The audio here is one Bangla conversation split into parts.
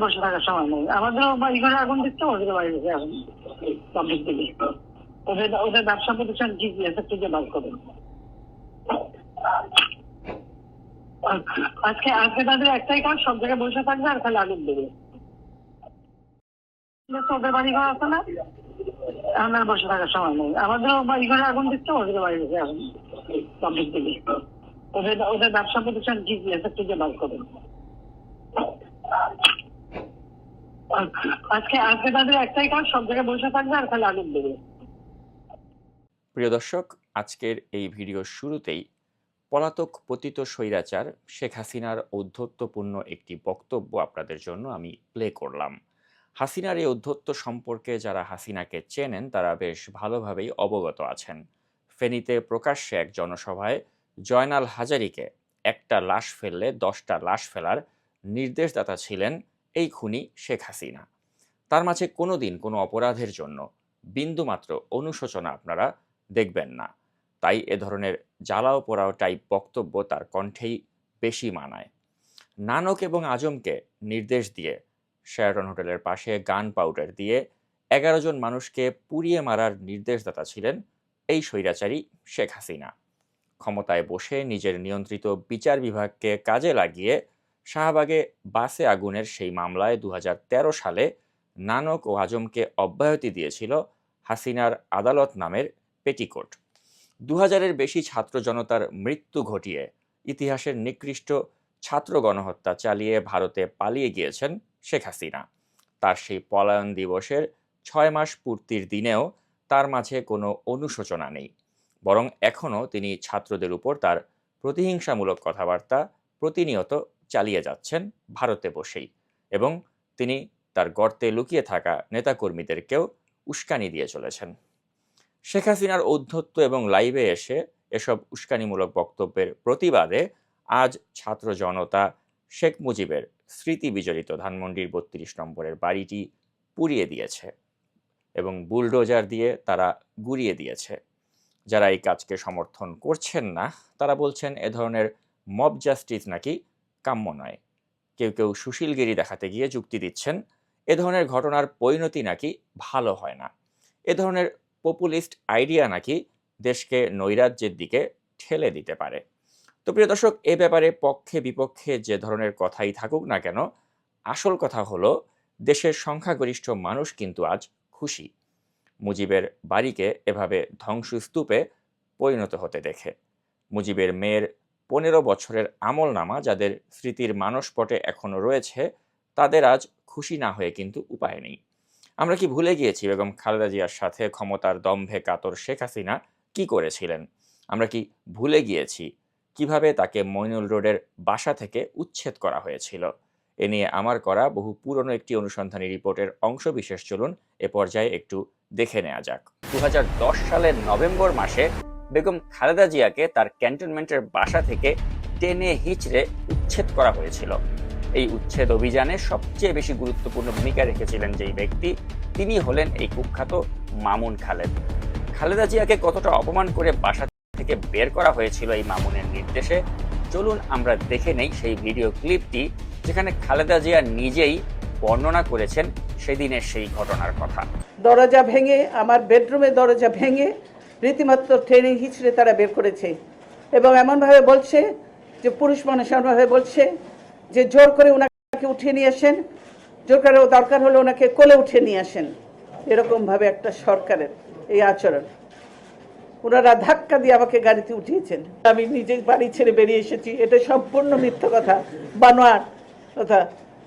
বসে থাকার সময় নেই। আমাদেরও বাড়ি ঘরে আগুন দিচ্ছে ওদের বাড়ি আজকে আজকে তাদের একটাই কাজ, সব জায়গায় বসে থাকবে আর খালি আগুন দেবে। ওদের বাড়ি ঘর আছে না। এখন বসে থাকার সময় নেই। আমাদেরও বাড়ি ঘরে আগুন দিচ্ছে ওদের বাড়ি ঘরে আগুন পাবলিক থেকে। ওদের ওদের ব্যবসা প্রতিষ্ঠান কি কি আছে খুঁজে বার আজকে আজকে তাদের একটাই কাজ, সব জায়গায় বসে থাকবে আর দেবে প্রিয় দর্শক, আজকের এই ভিডিওর শুরুতেই পলাতক পতিত স্বৈরাচার শেখ হাসিনার ঔদ্ধত্যপূর্ণ একটি বক্তব্য আপনাদের জন্য আমি প্লে করলাম। হাসিনার এই ঔদ্ধত্য সম্পর্কে যারা হাসিনাকে চেনেন, তারা বেশ ভালোভাবেই অবগত আছেন। ফেনীতে প্রকাশ্যে এক জনসভায় জয়নাল হাজারিকে একটা লাশ ফেললে দশটা লাশ ফেলার নির্দেশদাতা ছিলেন এই খুনি শেখ হাসিনা। তার মাঝে কোনো দিন কোনো অপরাধের জন্য বিন্দুমাত্র অনুশোচনা আপনারা দেখবেন না। তাই এ ধরনের জ্বালাও পোড়াও টাইপ বক্তব্য তার কণ্ঠেই বেশি মানায়। নানক এবং আজমকে নির্দেশ দিয়ে শেরাটন হোটেলের পাশে গান পাউডার দিয়ে এগারো জন মানুষকে পুড়িয়ে মারার নির্দেশদাতা ছিলেন এই স্বৈরাচারী শেখ হাসিনা। ক্ষমতায় বসে নিজের নিয়ন্ত্রিত বিচার বিভাগকে কাজে লাগিয়ে শাহবাগে বাসে আগুনের সেই মামলায় দু হাজার তেরো সালে নানক ও আজমকে অব্যাহতি দিয়েছিল হাসিনার আদালত নামের পেটিকোট। দু হাজারের বেশি ছাত্র জনতার মৃত্যু ঘটিয়ে ইতিহাসের নিকৃষ্ট ছাত্র গণহত্যা চালিয়ে ভারতে পালিয়ে গিয়েছেন শেখ হাসিনা। তার সেই পলায়ন দিবসের ছয় মাস পূর্তির দিনেও তার মাঝে কোনো অনুশোচনা নেই। বরং এখনও তিনি ছাত্রদের উপর তার প্রতিহিংসামূলক কথাবার্তা প্রতিনিয়ত চালিয়ে যাচ্ছেন ভারতে বসেই এবং তিনি তার গর্তে লুকিয়ে থাকা নেতাকর্মীদেরকেও উস্কানি দিয়ে চলেছেন। শেখ হাসিনার ঔদ্ধত্য এবং লাইভে এসে এসব উস্কানিমূলক বক্তব্যের প্রতিবাদে আজ ছাত্র জনতা শেখ মুজিবের স্মৃতি বিজড়িত ধানমন্ডির বত্রিশ নম্বরের বাড়িটি পুড়িয়ে দিয়েছে এবং বুলডোজার দিয়ে তারা গুড়িয়ে দিয়েছে। যারা এই কাজকে সমর্থন করছেন না, তারা বলছেন এ ধরনের মব জাস্টিস নাকি কাম্য নয়। কেউ কেউ সুশীলগিরি দেখাতে গিয়ে যুক্তি দিচ্ছেন, এ ধরনের ঘটনার পরিণতি নাকি ভালো হয় না। এ ধরনের পপুলিস্ট আইডিয়া নাকি দেশকে নৈরাজ্যের দিকে ঠেলে দিতে পারে। তো প্রিয় দর্শক, এ ব্যাপারে পক্ষে বিপক্ষে যে ধরনের কথাই থাকুক না কেন, আসল কথা হলো, দেশের সংখ্যাগরিষ্ঠ মানুষ কিন্তু আজ খুশি। মুজিবের বাড়িকে এভাবে ধ্বংসস্তূপে পরিণত হতে দেখে। মুজিবের মেয়ের পনেরো বছরের আমল নামা যাদের স্মৃতির মানসপটে এখনও রয়েছে, তাদের আজ খুশি না হয়ে কিন্তু উপায় নেই। আমরা কি ভুলে গিয়েছি বেগম খালেদা জিয়ার সাথে ক্ষমতার দম্ভে কাতর শেখ হাসিনা কি করেছিলেন? আমরা কি ভুলে গিয়েছি কীভাবে তাকে মইনুল রোডের বাসা থেকে উচ্ছেদ করা হয়েছিল? এ নিয়ে আমার করা বহু পুরনো একটি অনুসন্ধানী রিপোর্টের অংশ বিশেষ চলুন এ পর্যায়ে একটু দেখে নেওয়া যাক। দু হাজার দশ সালের নভেম্বর মাসে বেগম খালেদা জিয়াকে তার ক্যান্টনমেন্টের বাসা থেকে টেনে হিচড়ে উচ্ছেদ করা হয়েছিল। এই উচ্ছেদ অভিযানে সবচেয়ে বেশি গুরুত্বপূর্ণ ভূমিকা রেখেছিলেন যেই ব্যক্তি, তিনি হলেন এই কুখ্যাত মামুন খালেদ। খালেদা জিয়াকে কতটা অপমান করে বাসা থেকে বের করা হয়েছিল এই মামুনের নির্দেশে, চলুন আমরা দেখে নেই সেই ভিডিও ক্লিপটি, যেখানে খালেদা জিয়া নিজেই বর্ণনা করেছেন সেদিনের সেই ঘটনার কথা। দরজা ভেঙে, আমার বেডরুমে দরজা ভেঙে রীতিমাত্র ট্রেনে হিচড়ে তারা বের করেছে। এবং এমনভাবে বলছে যে, পুরুষ মানুষ এমনভাবে বলছে যে, জোর করে ওনাকে উঠিয়ে নিয়ে আসেন। জোর করে দরকার হলে ওনাকে কোলে উঠিয়ে নিয়ে আসেন। এরকমভাবে একটা সরকারের এই আচরণ। ওনারা ধাক্কা দিয়ে আমাকে গাড়িতে উঠিয়েছেন। আমি নিজে বাড়ি ছেড়ে বেরিয়ে এসেছি। এটা সম্পূর্ণ মিথ্যা কথা বানোয়ার কথা।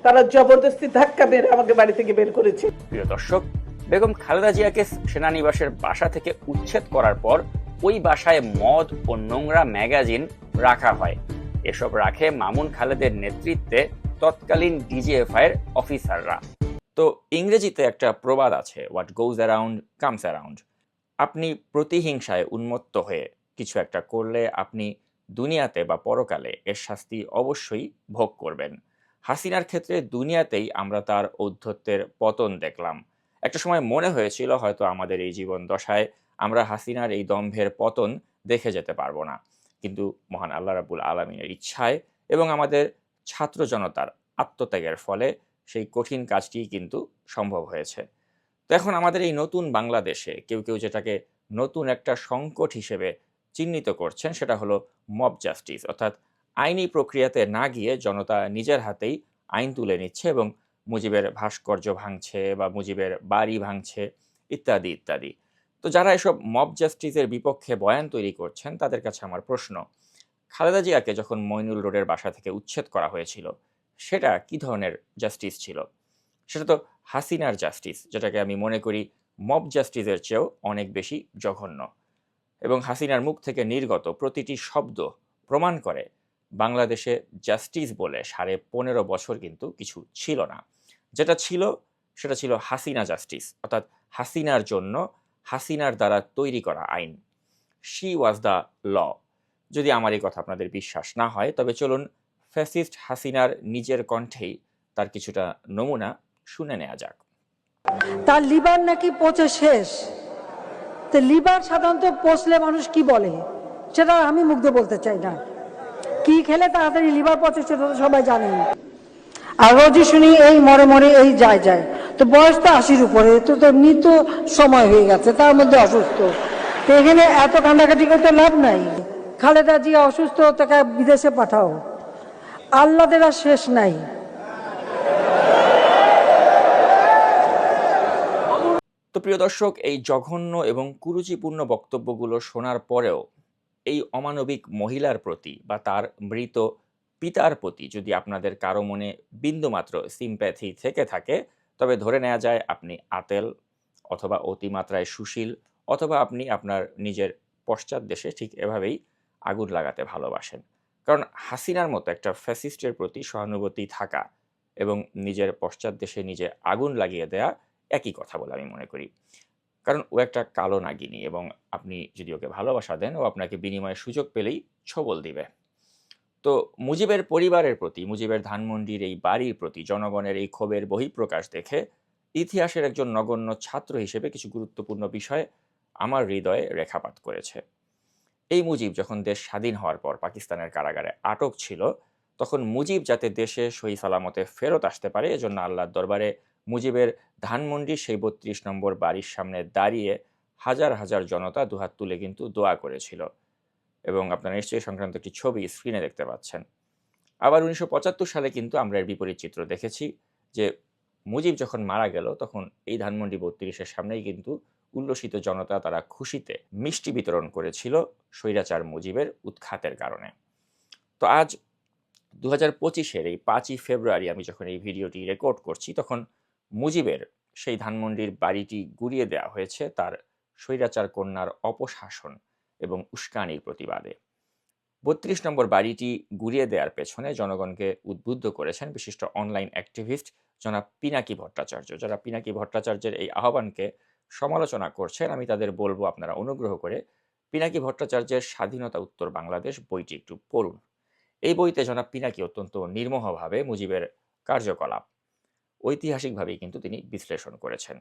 তারা জবরদস্তি ধাক্কা মেরে আমাকে বাড়ি থেকে বের করেছে। প্রিয় দর্শক, বেগম খালেদা জিয়াকে সেনানিবাসের বাসা থেকে উচ্ছেদ করার পর ওই বাসায় মদ ও নোংরা ম্যাগাজিন রাখা হয়। এসব রাখে মামুন খালেদের নেতৃত্বে তৎকালীন ডিজিএফআই এর অফিসাররা। তো ইংরেজিতে একটা প্রবাদ আছে what goes around comes around আপনি প্রতিহিংসায় উন্মত্ত হয়ে কিছু একটা করলে আপনি দুনিয়াতে বা পরকালে এর শাস্তি অবশ্যই ভোগ করবেন। হাসিনার ক্ষেত্রে দুনিয়াতেই আমরা তার ঔদ্ধত্যের পতন দেখলাম। একটা সময় মনে হয়েছিল হয়তো আমাদের এই জীবন দশায় আমরা হাসিনার এই দম্ভের পতন দেখে যেতে পারব না। কিন্তু মহান আল্লাহ রাবুল আলমিনের ইচ্ছায় এবং আমাদের ছাত্র জনতার আত্মত্যাগের ফলে সেই কঠিন কাজটি কিন্তু সম্ভব হয়েছে। তো এখন আমাদের এই নতুন বাংলাদেশে কেউ কেউ যেটাকে নতুন একটা সংকট হিসেবে চিহ্নিত করছেন সেটা হলো মব জাস্টিস অর্থাৎ আইনি প্রক্রিয়াতে না গিয়ে জনতা নিজের হাতেই আইন তুলে নিচ্ছে এবং মুজিবের ভাস্কর্য ভাঙছে বা মুজিবের বাড়ি ভাঙছে, ইত্যাদি ইত্যাদি। তো যারা এসব মব জাস্টিসের বিপক্ষে বয়ান তৈরি করছেন, তাদের কাছে আমার প্রশ্ন, খালেদা জিয়াকে যখন মইনুল রোডের বাসা থেকে উচ্ছেদ করা হয়েছিল, সেটা কি ধরনের জাস্টিস ছিল? সেটা তো হাসিনার জাস্টিস, যেটাকে আমি মনে করি মব জাস্টিসের চেয়েও অনেক বেশি জঘন্য। এবং হাসিনার মুখ থেকে নির্গত প্রতিটি শব্দ প্রমাণ করে বাংলাদেশে জাস্টিস বলে সাড়ে পনেরো বছর কিন্তু কিছু ছিল না। যেটা ছিল, সেটা ছিল হাসিনা জাস্টিস অর্থাৎ হাসিনার জন্য হাসিনার দ্বারা তৈরি করা আইন। শি ওয়াজ দ্য ল যদি আমার এই কথা আপনাদের বিশ্বাস না হয়, তবে চলুন ফ্যাসিস্ট হাসিনার নিজের কণ্ঠেই তার কিছুটা নমুনা শুনে নেওয়া যাক। তার লিভার নাকি পচে শেষ? তো লিভার সাধারণত পচলে মানুষ কি বলে? সেটা আমি মুগ্ধ বলতে চাই না। কি খেলে তাড়াতাড়ি লিভার পচে সেটা তো সবাই জানেন। আর রোজই শুনি এই মরে মরে এই যায় যায়। তো বয়স তো আশির উপরে, তো তো মৃত্যু সময় হয়ে গেছে, তার মধ্যে অসুস্থ। তো এখানে এত কান্দাকাটি করতে লাভ নাই। খালেদা জিয়া অসুস্থ, তাকে বিদেশে পাঠাও। আল্লাদের আর শেষ নাই। তো প্রিয় দর্শক, এই জঘন্য এবং কুরুচিপূর্ণ বক্তব্যগুলো শোনার পরেও এই অমানবিক মহিলার প্রতি বা তার মৃত পিতার প্রতি যদি আপনাদের কারও মনে বিন্দুমাত্র সিম্প্যাথি থেকে থাকে, তবে ধরে নেওয়া যায় আপনি আতেল অথবা অতিমাত্রায় সুশীল অথবা আপনি আপনার নিজের পশ্চাৎ দেশে ঠিক এভাবেই আগুন লাগাতে ভালোবাসেন। কারণ হাসিনার মতো একটা ফ্যাসিস্টের প্রতি সহানুভূতি থাকা এবং নিজের পশ্চাৎ দেশে নিজে আগুন লাগিয়ে দেয়া একই কথা বলে আমি মনে করি। কারণ ও একটা কালো নাগিনী এবং আপনি যদি ওকে ভালোবাসা দেন, ও আপনাকে বিনিময়ে সুযোগ পেলেই ছবল দিবে। তো মুজিবের পরিবারের প্রতি, মুজিবের ধানমন্ডির এই বাড়ির প্রতি, জনগণের এই ক্ষোভের বহিঃপ্রকাশ দেখে ইতিহাসের একজন নগণ্য ছাত্র হিসেবে কিছু গুরুত্বপূর্ণ বিষয় আমার হৃদয়ে রেখাপাত করেছে। এই মুজিব যখন দেশ স্বাধীন হওয়ার পর পাকিস্তানের কারাগারে আটক ছিল, তখন মুজিব যাতে দেশে সহি সালামতে ফেরত আসতে পারে, এজন্য আল্লাহর দরবারে মুজিবের ধানমন্ডি সেই বত্রিশ নম্বর বাড়ির সামনে দাঁড়িয়ে হাজার হাজার জনতা দুহাত তুলে কিন্তু দোয়া করেছিল। এবং আপনারা নিশ্চয়ই সংক্রান্ত একটি ছবি স্ক্রিনে দেখতে পাচ্ছেন। আবার উনিশশো পঁচাত্তর সালে কিন্তু আমরা এর বিপরীত চিত্র দেখেছি যে মুজিব যখন মারা গেল, তখন এই ধানমন্ডি বত্রিশের সামনেই কিন্তু উল্লসিত জনতা তারা খুশিতে মিষ্টি বিতরণ করেছিল স্বৈরাচার মুজিবের উৎখাতের কারণে। তো আজ দু হাজার পঁচিশের এই পাঁচই ফেব্রুয়ারি আমি যখন এই ভিডিওটি রেকর্ড করছি, তখন মুজিবের সেই ধানমন্ডির বাড়িটি গুড়িয়ে দেওয়া হয়েছে তার স্বৈরাচার কন্যার অপশাসন এবং উস্কানির প্রতিবাদে। বত্রিশ নম্বর বাড়িটি গুড়িয়ে দেওয়ার পেছনে জনগণকে উদ্বুদ্ধ করেছেন বিশিষ্ট অনলাইন অ্যাক্টিভিস্ট জনাব পিনাকি ভট্টাচার্য। যারা পিনাকি ভট্টাচার্যের এই আহ্বানকে সমালোচনা করছেন, আমি তাদের বলব আপনারা অনুগ্রহ করে পিনাকি ভট্টাচার্যের স্বাধীনতা উত্তর বাংলাদেশ বইটি একটু পড়ুন। এই বইতে জনাব পিনাকি অত্যন্ত নির্মোহভাবে মুজিবের কার্যকলাপ ঐতিহাসিকভাবেই কিন্তু তিনি বিশ্লেষণ করেছেন।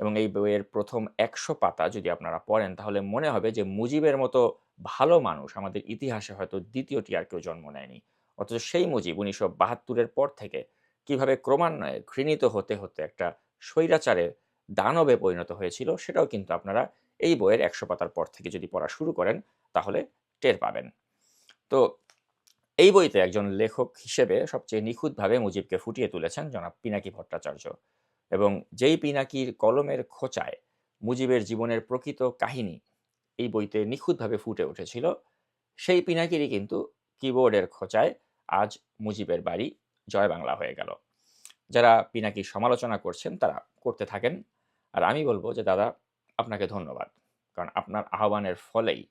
এবং এই বইয়ের প্রথম একশো পাতা যদি আপনারা পড়েন, তাহলে মনে হবে যে মুজিবের মতো ভালো মানুষ আমাদের ইতিহাসে হয়তো দ্বিতীয়টি আর কেউ জন্ম নেয়নি। অথচ সেই মুজিব উনিশশো বাহাত্তরের পর থেকে কীভাবে ক্রমান্বয়ে ঘৃণিত হতে হতে একটা স্বৈরাচারে দানবে পরিণত হয়েছিল, সেটাও কিন্তু আপনারা এই বইয়ের একশো পাতার পর থেকে যদি পড়া শুরু করেন, তাহলে টের পাবেন। তো এই বইতে একজন লেখক হিসেবে সবচেয়ে নিখুঁতভাবে মুজিবকে ফুটিয়ে তুলেছেন জনাব পিনাকি ভট্টাচার্য এবং যেই পিনাকির কলমের খোঁচায় মুজিবের জীবনের প্রকৃত কাহিনী এই বইতে নিখুঁতভাবে ফুটে উঠেছিল, সেই পিনাকিরই কিন্তু কিবোর্ডের খোঁচায় আজ মুজিবের বাড়ি জয় বাংলা হয়ে গেল। যারা পিনাকির সমালোচনা করছেন তারা করতে থাকেন আর আমি বলব যে, দাদা, আপনাকে ধন্যবাদ, কারণ আপনার আহ্বানের ফলেই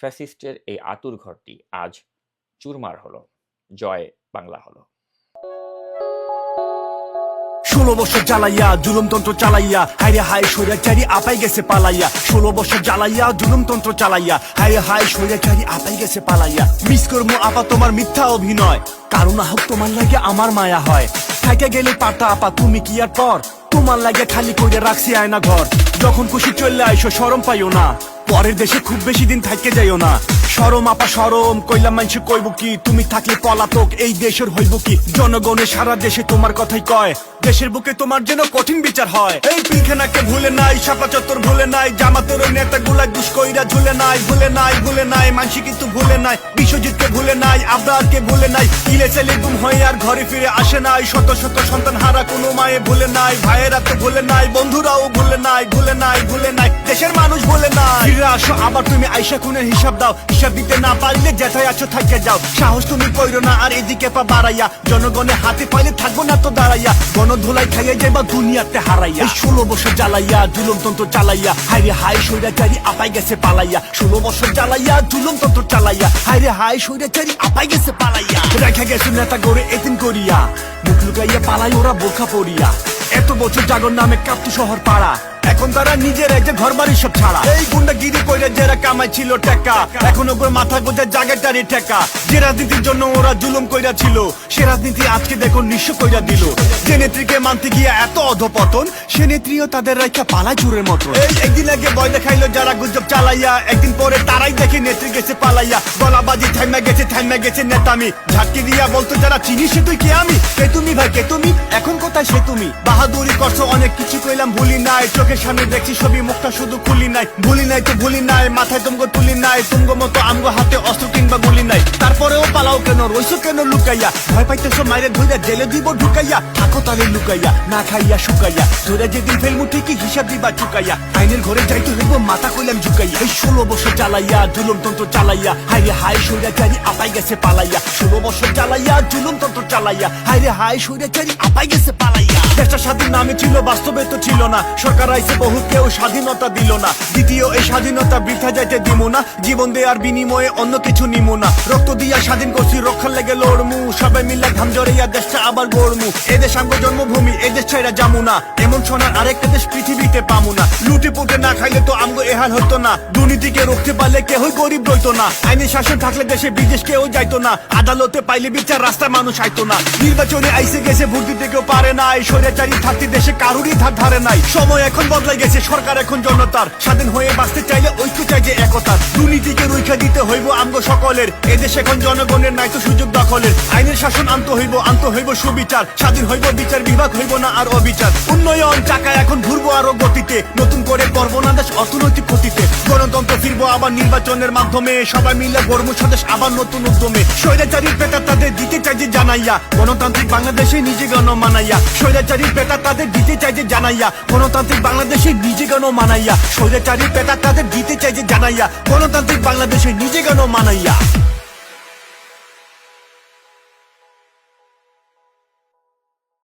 ফ্যাসিস্টের এই আতুর ঘরটি আজ চুরমার হলো, জয় বাংলা হলো। ষোলো বছর জ্বালাইয়া, জুলুমতন্ত্র চালাইয়া হাইরে হায় হায় স্বৈরাচারী আপাই গেছে পালাইয়া। ষোলো বছর জ্বালাইয়া, জুলুমতন্ত্র চালাইয়া হাইরে হায় হায় স্বৈরাচারী আপাই গেছে পালাইয়া। মিস করব আপা তোমার মিথ্যা অভিনয় কারণ হোক তোমার লাগে আমার মায়া হয়। থাকে গেলে পাতা আপা, তুমি কি আর পর? তোমার লাগে খালি করে রাখছি আয়না ঘর। যখন খুশি চললে আইসো সরম পাইও না। পরের দেশে খুব বেশি দিন থাকতে যাইও না সরম আপা সরম কইলাম মানুষ কইব কি তুমি থাকলে পলাতক এই দেশের হইব কি জনগণের সারা দেশে তোমার কথাই কয় দেশের বুকে তোমার যেন কঠিন বিচার হয় এই পিলখানাকে ভুলে নাই শাপলা চত্বর ভুলে নাই জামাতের নেতা গুলা দুষ্কইরা ঝুলে নাই ভুলে নাই ভুলে নাই মানসি কিন্তু ভুলে নাই বিশ্বজিৎকে ভুলে নাই আবরারকে ভুলে নাই ইলে ছেলে গুম হয়ে আর ঘরে ফিরে আসে নাই শত শত সন্তান হারা কোনো মায়ে ভুলে নাই ভাইয়েরা তো ভুলে নাই বন্ধুরাও ভুলে নাই ভুলে নাই ভুলে নাই দেশের মানুষ ভুলে নাই ফিরে আসো, আবার তুমি আইসা খুনের হিসাব দাও। হিসাব দিতে না পারলে যেথায় আছো থাকে যাও। সাহস তুমি কইরো না, আর এদিকে পা বাড়াইয়া। জনগণের হাতে পাইলে থাকব না তো দাঁড়াইয়া। গণধুলাই খাইয়া যাইবা দুনিয়াতে হারাইয়া। ষোলো বছর জ্বালাইয়া জুলুম তন্ত্র চালাইয়া। হাইরে হাই সৈরাচারি আপাই গেছে পালাইয়া। ষোলো বছর জ্বালাইয়া জুলুম তন্ত্র চালাইয়া। হাইরে হাই সৈরাচারি আপাই গেছে পালাইয়া। রেখা গেছে নেতা গড়ে এতিম করিয়া। মুখ লুকাইয়া পালাই ওরা বোরখা পড়িয়া এত বছর জাগর নামে কাপ্তু শহর পাড়া। এখন তারা নিজের যে ঘর বাড়ি সব ছাড়া। এই গুন্ডা গিরি কইরা যারা কামাই ছিল টাকা, এখন ওপর মাথা গোজা জায়গাটারি টাকা যে রাজনীতির জন্য ওরা জুলুম কইরা ছিল সে রাজনীতি আজকে দেখো নিঃস্ব কইরা দিল। যে নেত্রীকে মানতে গিয়া এত অধপতন, সে নেত্রীও তাদের রাইখা পালা চুরের মতো এই একদিন আগে ভয় দেখাইলো যারা গুজব চালাইয়া, একদিন পরে তারাই দেখে নেত্রী গেছে পালাইয়া। গলাবাজি থাইমা গেছে থাইমা গেছে নেতামি। ঝাটকি দিয়া বলতো, যারা চিনি, সে তুই কে আমি? কে তুমি ভাই, কে তুমি? এখন কোথায় সে তুমি? বাহাদুরি করছ, অনেক কিছু কইলাম, ভুলি নাই চোখের সামনে দেখছি ছবি, মুখটা শুধু খুলি নাই। ভুলি নাই তো ভুলি নাই, মাথায় তুমগো তুলি নাই তুমগো মতো আমগো হাতে কেন রইছো কেন লুকাইয়া। ভয় পাইতেছো মাইরে ধইরা জেলে দিব ঢুকাইয়া? থাকো তাহলে লুকাইয়া, না খাইয়া শুকাইয়া। ধরে যেদিন ফেলমু ঠিকই হিসাব দিবা চুকাইয়া। আইনের ঘরে যাইতে হইব, মাথা কইলাম ঝুকাইয়া। এই ষোলো বছর চালাইয়া জুলুম তন্ত্র চালাইয়া হাইরে হাই সৈরাচারি আপাই গেছে পালাইয়া। ষোলো বছর চালাইয়া জুলুম তন্ত্র চালাইয়া হাইরে হাই সৈরাচারি আপাই গেছে পালাইয়া। দেশটা স্বাধীন নামে ছিল, বাস্তবে তো ছিল না। সরকার আইসে বহু কেউ স্বাধীনতা দিল না। দ্বিতীয় এই স্বাধীনতা বৃথা যাইতে দিব না। জীবন দেওয়ার বিনিময়ে অন্য কিছু নিব না। রক্ত দিয়া স্বাধীন করছি রক্ষার লেগে লড়মু। সবাই মিলে ঘাম দেশটা আবার গড়মু। এদেশ আমগো জন্মভূমি এদেশ যামু না। এমন সোনার আরেকটা দেশ পৃথিবীতে পামু না। পুটে না খাইলে তো এহাল হতো না। দুর্নীতিকে পারলে কেউই গরিব রইতো না। আইনের শাসন থাকলে দেশে বিদেশ কেউ যাইতো না। আদালতে পাইলে বিচার রাস্তায় মানুষ আইতো না। নির্বাচনে আইসে গেছে, ভোট দিতে কেউ পারে নাই। স্বৈরাচারী থাকতে দেশে কারুরই ধার ধারে নাই। সময় এখন বদলাই গেছে, সরকার এখন জনতার। স্বাধীন হয়ে বাঁচতে চাইলে ঐক্য চাই যে একতার। দুর্নীতিকে রুখা দিতে হইব আমগো সকলের। এদেশ এখন জনগণের নাই সুযোগ দখলের। আইনের শাসন আনতে হইব, আন্ত হইব সুবিচার। স্বাধীন হইব বিচার, বিভাগ হইব না আর অবিচার। উন্নয়ন চাকা এখন ঘুরবো আরও গতিতে। নতুন করে করব না দেশ অর্থনৈতিক ক্ষতিতে। গণতন্ত্র ফিরবো আবার নির্বাচনের মাধ্যমে। সবাই মিলে গর্ব স্বদেশ আবার নতুন উদ্যমে। স্বৈরাচারীর পেটা তাদের দিতে চাই যে জানাইয়া। গণতান্ত্রিক বাংলাদেশে নিজে গণ মানাইয়া। স্বৈরাচারীর পেটা তাদের দিতে চাই যে জানাইয়া। গণতান্ত্রিক বাংলাদেশে নিজে গণ মানাইয়া। স্বৈরাচারীর পেটা তাদের দিতে চাই যে জানাইয়া। গণতান্ত্রিক বাংলাদেশে নিজে গণ মানাইয়া।